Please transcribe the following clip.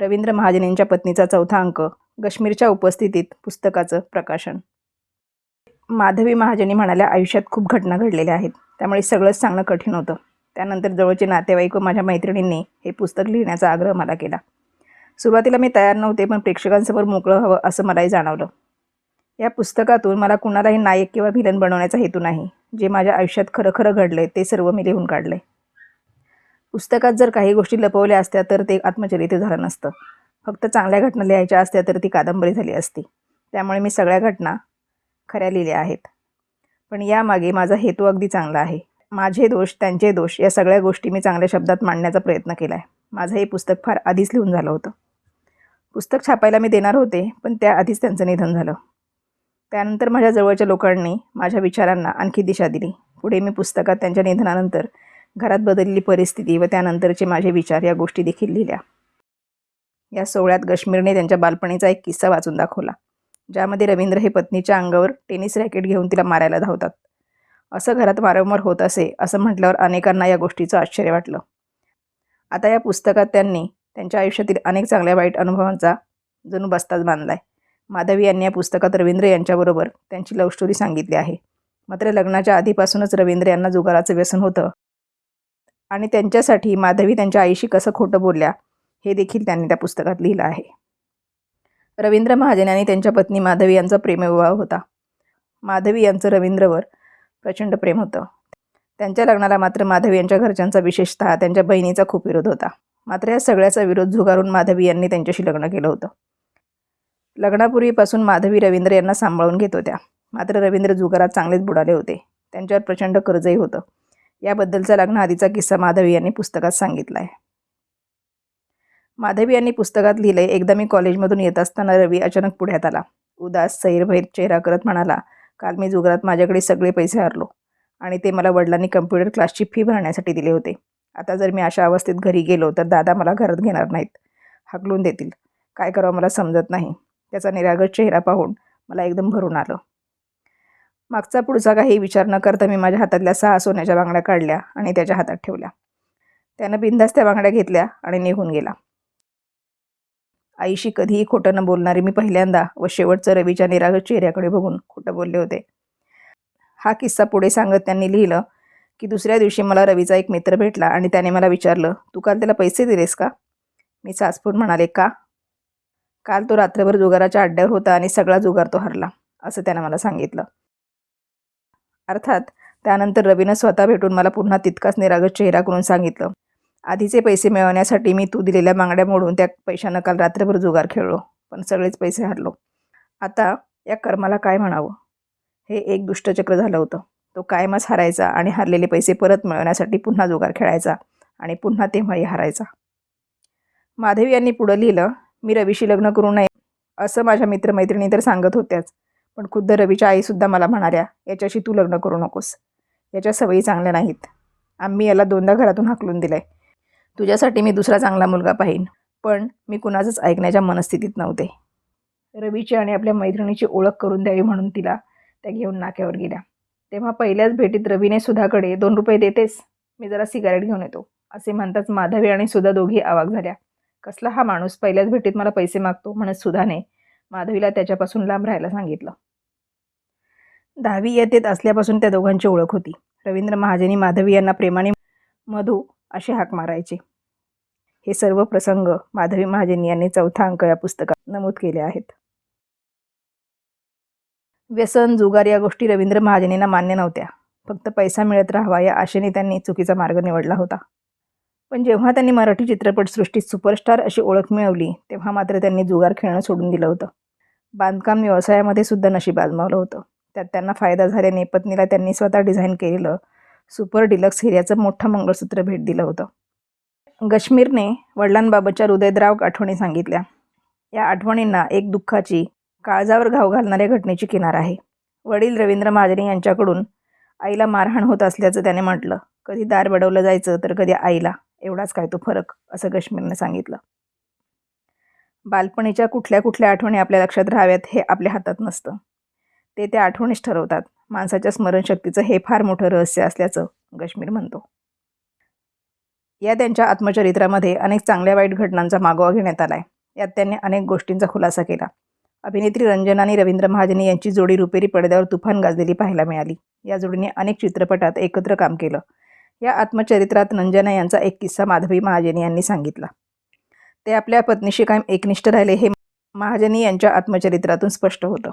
रवींद्र महाजन यांच्या पत्नीचा चौथा अंक गश्मीरच्या उपस्थितीत पुस्तकाचं प्रकाशन. माधवी महाजनी म्हणाल्या आयुष्यात खूप घटना घडलेल्या आहेत. त्यामुळे सगळंच सांगणं कठीण होतं. त्यानंतर जवळचे नातेवाईक व माझ्या मैत्रिणींनी हे पुस्तक लिहिण्याचा आग्रह मला केला. सुरुवातीला मी तयार नव्हते पण प्रेक्षकांसमोर मोकळं हवं असं मलाही जाणवलं. या पुस्तकातून मला कुणालाही नायक किंवा व्हिलन बनवण्याचा हेतू नाही. जे माझ्या आयुष्यात खरं खरं घडले ते सर्व मी लिहून काढले पुस्तकात जर काही गोष्टी लपवल्या असत्या तर ते आत्मचरित्र झालं नसतं. फक्त चांगल्या घटना लिहायच्या असत्या तर ती कादंबरी झाली असती. त्यामुळे मी सगळ्या घटना खऱ्या लिहिल्या आहेत. पण यामागे माझा हेतू अगदी चांगला आहे. माझे दोष त्यांचे दोष या सगळ्या गोष्टी मी चांगल्या शब्दात मांडण्याचा प्रयत्न केला आहे माझं हे पुस्तक फार आधीच लिहून झालं होतं. पुस्तक छापायला मी देणार होते पण त्याआधीच त्यांचं निधन झालं. त्यानंतर माझ्या जवळच्या लोकांनी माझ्या विचारांना आणखी दिशा दिली. पुढे मी पुस्तकात त्यांच्या निधनानंतर घरात बदललेली परिस्थिती व त्यानंतरचे माझे विचार या गोष्टी देखील लिहिल्या. या सोहळ्यात गश्मीरने त्यांच्या बालपणीचा एक किस्सा वाचून दाखवला ज्यामध्ये रवींद्र हे पत्नीच्या अंगावर टेनिस रॅकेट घेऊन तिला मारायला धावतात. असं घरात वारंवार होत असे असं म्हटल्यावर अनेकांना या गोष्टीचं आश्चर्य वाटलं. आता या पुस्तकात त्यांनी त्यांच्या आयुष्यातील अनेक चांगल्या वाईट अनुभवांचा जणू बस्ताच बांधला आहे माधवी यांनी या पुस्तकात रवींद्र यांच्याबरोबर त्यांची लव्ह स्टोरी सांगितली आहे. मात्र लग्नाच्या आधीपासूनच रवींद्र यांना जुगाराचं व्यसन होतं. आणि त्यांच्यासाठी माधवी त्यांच्या आईशी कसं खोटं बोलल्या हे देखील त्यांनी त्या पुस्तकात लिहिलं आहे. रवींद्र महाजन यांनी त्यांच्या पत्नी माधवी यांचा प्रेमविवाह होता. माधवी यांचं रवींद्रवर प्रचंड प्रेम होतं. त्यांच्या लग्नाला मात्र माधवी यांच्या घरच्यांचा विशेषतः त्यांच्या बहिणीचा खूप विरोध होता. मात्र या सगळ्याचा विरोध झुगारून माधवी यांनी त्यांच्याशी लग्न केलं होतं. लग्नापूर्वीपासून माधवी रवींद्र यांना सांभाळून घेत होत्या. मात्र रवींद्र जुगारात चांगलेच बुडाले होते. त्यांच्यावर प्रचंड कर्जही होतं. याबद्दलचा लग्नाआधीचा किस्सा माधवी यांनी पुस्तकात सांगितला आहे माधवी यांनी पुस्तकात लिहिले एकदा मी कॉलेजमधून येत असताना रवी अचानक पुढ्यात आला. उदास सैरभैर चेहरा करत म्हणाला काल मी जुगरात माझ्याकडे सगळे पैसे हरलो आणि ते मला वडिलांनी कम्प्युटर क्लासची फी भरण्यासाठी दिले होते. आता जर मी अशा अवस्थेत घरी गेलो तर दादा मला घरात घेणार नाहीत. हाकलून देतील. काय करावं मला समजत नाही. त्याचा निरागस चेहरा पाहून मला एकदम भरून आलं. मागचा पुढचा काही विचार न करता मी माझ्या हातातल्या सहा सोन्याच्या बांगड्या काढल्या आणि त्याच्या हातात ठेवल्या. त्यानं बिंदास त्या बांगड्या घेतल्या आणि निघून गेला. आईशी कधीही खोटं न बोलणारे मी पहिल्यांदा व शेवटचं रवीच्या निरागस चेहऱ्याकडे बघून खोटं बोलले होते. हा किस्सा पुढे सांगत त्यांनी लिहिलं की दुसऱ्या दिवशी मला रवीचा एक मित्र भेटला आणि त्याने मला विचारलं तू काल त्याला पैसे दिलेस का? मी सासपून म्हणाले का? काल तो रात्रभर जुगाराच्या अड्ड्यावर होता आणि सगळा जुगार तो हरला असं त्यानं मला सांगितलं. अर्थात त्यानंतर रवीनं स्वतः भेटून मला पुन्हा तितकाच निरागस चेहरा करून सांगितलं. आधीचे पैसे मिळवण्यासाठी मी तू दिलेल्या बांगड्या मोडून त्या पैशानं काल रात्रभर जुगार खेळलो पण सगळेच पैसे हरलो. आता या कर्माला काय म्हणावं? हे एक दुष्टचक्र झालं होतं. तो कायमच हरायचा आणि हरलेले पैसे परत मिळवण्यासाठी पुन्हा जुगार खेळायचा आणि पुन्हा तेव्हाही हरायचा. माधवी यांनी पुढं लिहिलं मी रवीशी लग्न करू नये असं माझ्या मित्रमैत्रिणी तर सांगत होत्याच. पण खुद्द रवीच्या आईसुद्धा मला म्हणाल्या याच्याशी तू लग्न करू नकोस. याच्या सवयी चांगल्या नाहीत. आम्ही याला दोनदा घरातून हाकलून दिलं आहे तुझ्यासाठी मी दुसरा चांगला मुलगा पाहीन पण मी कुणाचंच ऐकण्याच्या मनस्थितीत नव्हते. रवीची आणि आपल्या मैत्रिणीची ओळख करून द्यावी म्हणून तिला त्या घेऊन नाक्यावर गेल्या. तेव्हा पहिल्याच भेटीत रवीने सुधाकडे दोन रुपये देतेस? मी जरा सिगारेट घेऊन येतो असे म्हणताच माधवी आणि सुधा दोघी आवाक झाल्या. कसला हा माणूस पहिल्याच भेटीत मला पैसे मागतो? म्हणत सुधाने माधवीला त्याच्यापासून लांब राहायला सांगितलं. दहावी येतेत असल्यापासून त्या दोघांची ओळख होती. रवींद्र महाजनी माधवी यांना प्रेमाने मधू असे हाक मारायचे. हे सर्व प्रसंग माधवी महाजनी यांनी चौथा अंक या पुस्तकात नमूद केले आहेत. व्यसन जुगार या गोष्टी रवींद्र महाजनींना मान्य नव्हत्या. फक्त पैसा मिळत राहावा या आशेने त्यांनी चुकीचा मार्ग निवडला होता. पण जेव्हा त्यांनी मराठी चित्रपटसृष्टीत सुपरस्टार अशी ओळख मिळवली तेव्हा मात्र त्यांनी जुगार खेळणं सोडून दिलं होतं. बांधकाम व्यवसायामध्ये सुद्धा नशीब आजमावलं होतं. त्यात त्यांना फायदा झाल्याने पत्नीला त्यांनी स्वतः डिझाईन केलेलं सुपर डिलक्स हिऱ्याचं मोठं मंगळसूत्र भेट दिलं होतं. गश्मीरने वडिलांबाबतच्या हृदयद्राव आठवणी सांगितल्या. या आठवणींना एक दुःखाची काळजावर घाव घालणाऱ्या घटनेची किनार आहे. वडील रवींद्र महाजनी यांच्याकडून आईला मारहाण होत असल्याचं त्याने म्हटलं. कधी दार बडवलं जायचं तर कधी आईला. एवढाच काय तो फरक असं कश्मीरने सांगितलं. बालपणीच्या कुठल्या कुठल्या आठवणी आपल्या लक्षात राहाव्यात हे आपल्या हातात नसतं. ते त्या आठवणीच ठरवतात. माणसाच्या स्मरणशक्तीचं हे फार मोठं रहस्य असल्याचं कश्मीर म्हणतो. या त्यांच्या आत्मचरित्रामध्ये अनेक चांगल्या वाईट घटनांचा मागोवा घेण्यात आला आहे यात त्यांनी अनेक गोष्टींचा खुलासा केला. अभिनेत्री रंजना आणि रवींद्र महाजनी यांची जोडी रुपेरी पडद्यावर तुफान गाजलेली पाहायला मिळाली. या जोडीने अनेक चित्रपटात एकत्र काम केलं. या आत्मचरित्रात रंजना यांचा एक किस्सा माधवी महाजनी यांनी सांगितला. ते आपल्या पत्नीशी कायम एकनिष्ठ राहिले हे महाजनी यांच्या आत्मचरित्रातून स्पष्ट होतं.